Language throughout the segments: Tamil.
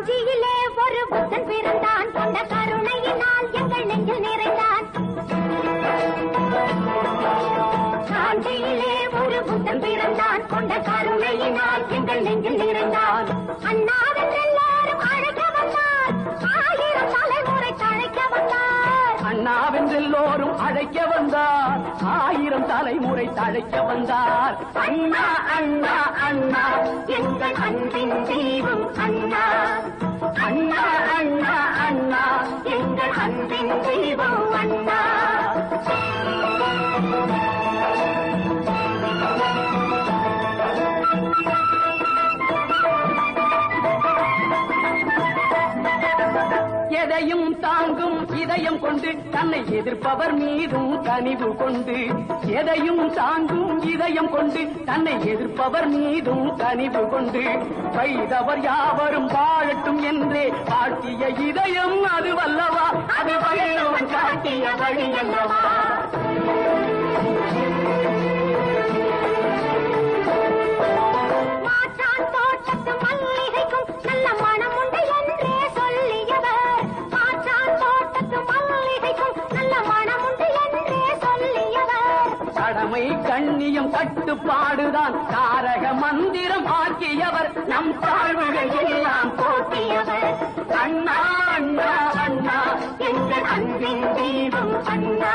காஞ்சியிலே ஒரு புத்தன் பிறந்தான். கொண்ட கருணையினால் எங்கள் நெஞ்சில் நிறைந்தான். காஞ்சியிலே ஒரு புத்தன் பிறந்தான். கொண்ட கருணையினால் எங்கள் நெஞ்சில் நிறைந்தான். அண்ணாவின் அண்ணாவென்றெல்லோரும் அழைக்க வந்தார். ஆயிரம் தலைமுறை தழைக்க வந்தார். அண்ணா அண்ணா அண்ணா. எங்கள் அன்பின் தெய்வம் அண்ணா. அண்ணா அண்ணா அண்ணா. எங்கள் அன்பின் தெய்வம் அண்ணா. எதையும் தாங்கும் இதயம் கொண்டு தன்னை எதிர்ப்பவர் மீதும் கனிவு கொண்டு. எதையும் தாங்கும் இதயம் கொண்டு தன்னை எதிர்ப்பவர் மீதும் கனிவு கொண்டு. வைதவர் யாவரும் வாழட்டும் என்றே வாழ்த்திய இதயம் அது வல்லவா அது வல்லவன் காட்டிய வழி அல்லவா? கடமை கண்ணியம் கட்டுப்பாடுதான். தாரக மந்திரம் ஆக்கியவர் நம் தாழ்வுகள் எல்லாம் போக்கியவர் அண்ணா அண்ணா அண்ணா எங்கள் அன்பின் தீபம் அண்ணா.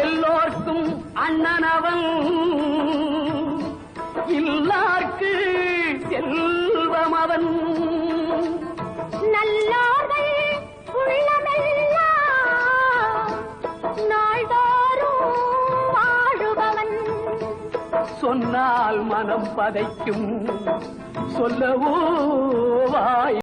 எல்லோர்க்கும் அண்ணனவன் இல்லார்க்கு செல்வம் அவன். சொன்னால் மனம் பதைக்கும். சொல்லவோ வாய்